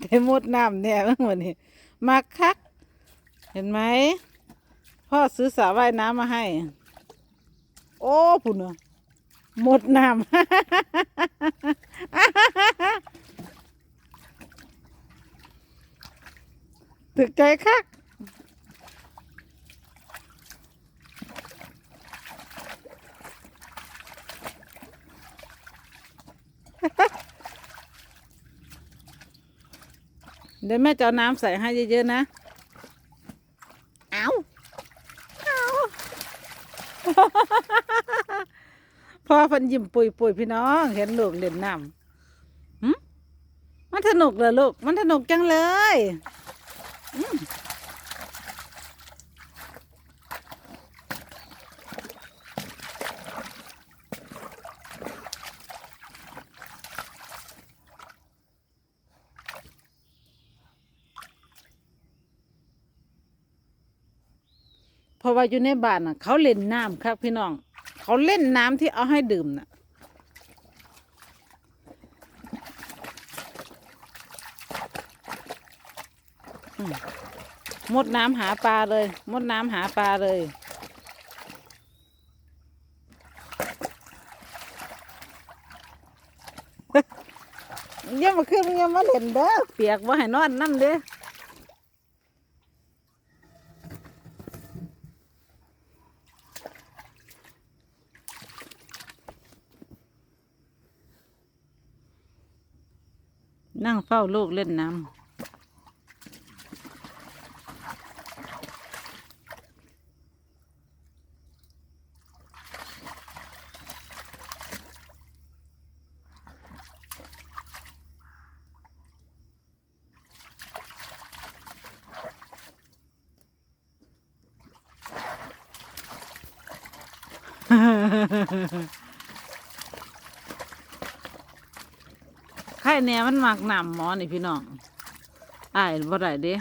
ได้หมดน้ำเน่เมื่อนนี่มาคัก เห็นไหมพ่อซื้อสาว่ายน้ำมาให้ โอ้พุ่นน่ะหมดน้ำตึกใจคัก เดี๋ยวแม่จะเอาน้ำใส่ให้เยอะๆนะ เอาเอาพ่อเพันยิ้มปุยปุยๆพี่น้อง เห็นลูกเล่นน้ำหึมันสนุกเหรอลูก มันสนุกจังเลย อืม เพราะว่าอยู่ในบ้านน่ะ เขาเล่นน้ำครับพี่น้อง เขาเล่นน้ำที่เอาให้ดื่มน่ะมดน้ำหาปลาเลย มดน้ำหาปลาเลยเยังมาขึ้นยังมาเล่นเด้อเปียกว่าให้นอนนั่นเด้อ นั่งเฝ้าลูกเล่นน้ำไข่แหน่มันมักน้ำหมอนี่พี่น้องอ้ายบ่ได้เด้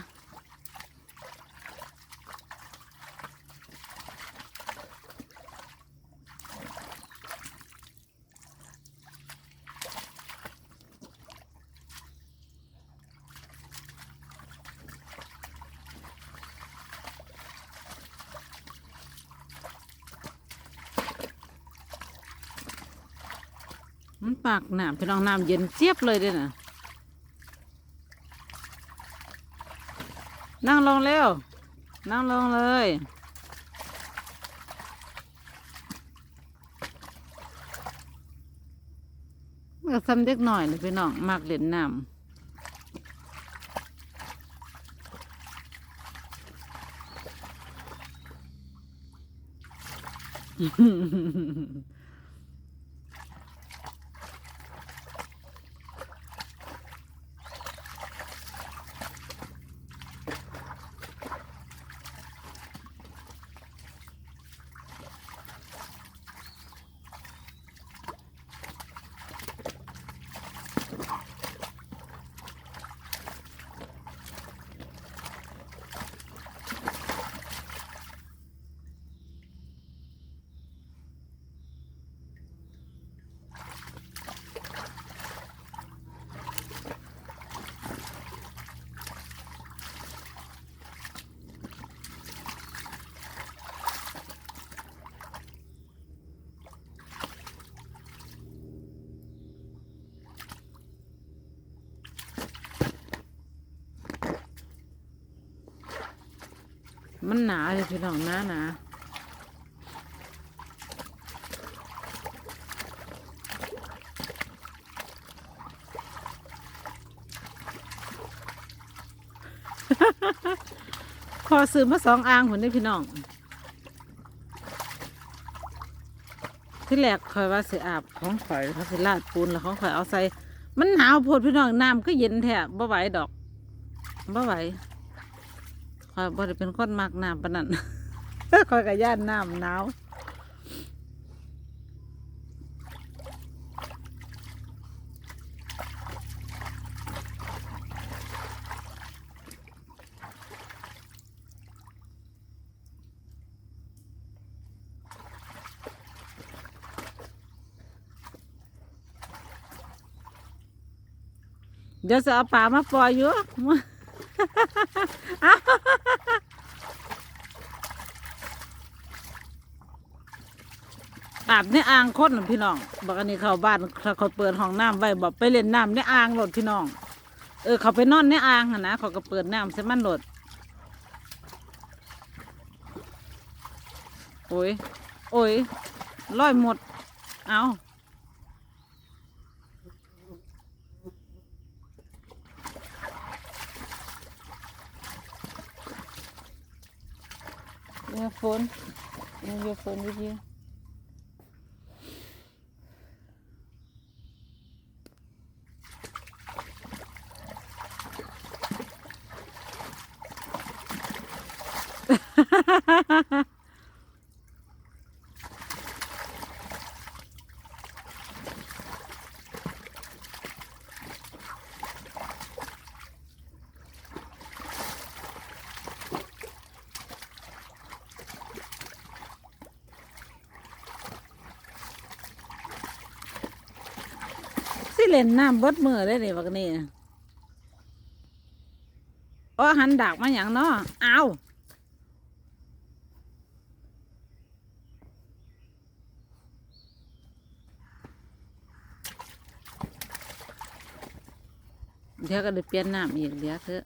ปากน้ำพี่น้องน้ำเย็นเจี๊ยบเลยด้อน่ะนั่งลงเร็ว นั่งลงเลยมันก็ซ้ำเด็กหน่อยเลยพี่น้องมากเล่นน้ำ มันหนาเลยพี่น้องหนาหนาพอซื้อมาสองอ่างหมือนได้พี่น้อง ที่แรกคอยว่าสิอาบของข่อยเขาสิลาดปูนแล้วของข่อยเอาใส่ มันหนาวโพดพี่น้องน้ำก็เย็นแท้บ่ไหวดอกบ่ไหว คอยบ่ได้เป็นคนมักน้ำปนันคอยกระย่านน้ำหนาวเดี๋ยวจะเอาปลามาปล่อยอยู่ อาบในอ่างคนน่ะพี่น้องบอกอันนี้เขาบ้านเขาเขาเปิดห้องน้ำไว้บอกไปเล่นน้ำในอ่างหลดพี่น้อง เออเขาไปนอนในอ่างหั่นนะเขาก็เปิดน้ำใส่มันหลดโอ้ยโอ้ยร้อยหมด เอา เนี่ยฝนเนี่ยฝนวิธีสิ เล่นน้ำเบดมือได้เลยบักนี่อ๋อหันดากมาอย่างเนาะเอาเดี๋ยวก็ได้เปลี่ยนน้ำอีกเดี๋ยวเถอะ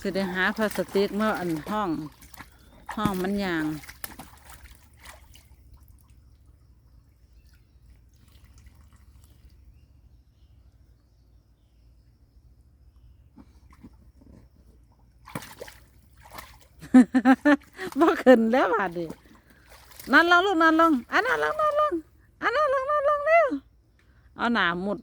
จะได้หาพลาสติกเมื่ออันห้อง ห้องมันยางบ่ขึ้นแล้วบาดนี้นั่นลงลูกนั่นลงอันนั้นลงนั่นลงอันนั้นลงนั่นลงเร็วเอาหนาหมุด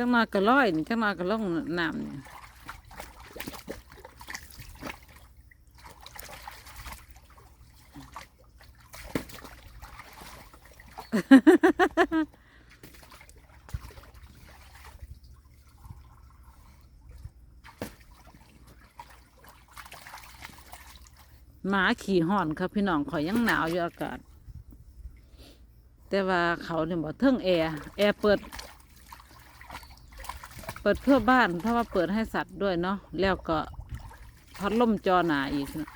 จังมาก็ร้อยนี่จังมาก็ลงน้ำนี่หมาขี่ห่อนครับพี่น้องขอยยังหนาวอยู่อากาศ แต่ว่าเขาเนี่ยบอกเทิงแอร์แอร์เปิด ปิดเพื่อบ้าน เพราะว่าเปิดให้สัตว์ด้วยเนาะแล้วก็พัดลมจอหนาอีกนะ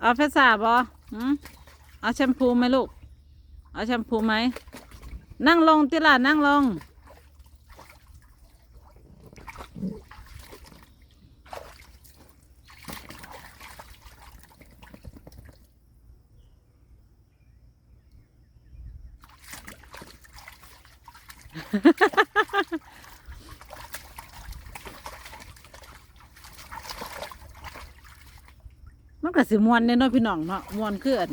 เอาเพชรสาบอหืมเอาแชมพูไหมลูก เอาแชมพูไหม นั่งลงติล่ะนั่งลง มันก็สิมวนเนี่ยเนาะพี่น้องเนาะมวนคืออัน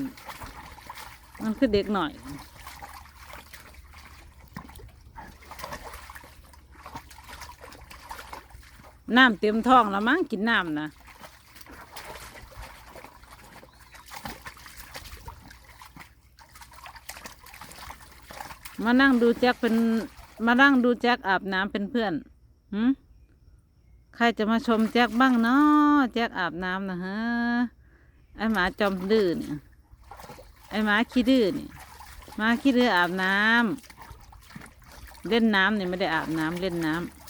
มันคือเด็กหน่อยน้ำเต็มท้องแล้วมั้งกินน้ำนะมานั่งดูแจ็คเป็น มานั่งดูแจ็คอาบน้ำเป็นเพื่อนหืมใครจะมาชมแจ็คบ้างเนาะแจ็คอาบน้ำนะฮะ ไอหมาจอมดื้อเนี่ย ไอหมาขี้ดื้อเนี่ยหมาขี้ดื้ออาบน้ำเล่นน้ำเนี่ยไม่ได้อาบน้ำเล่นน้ำ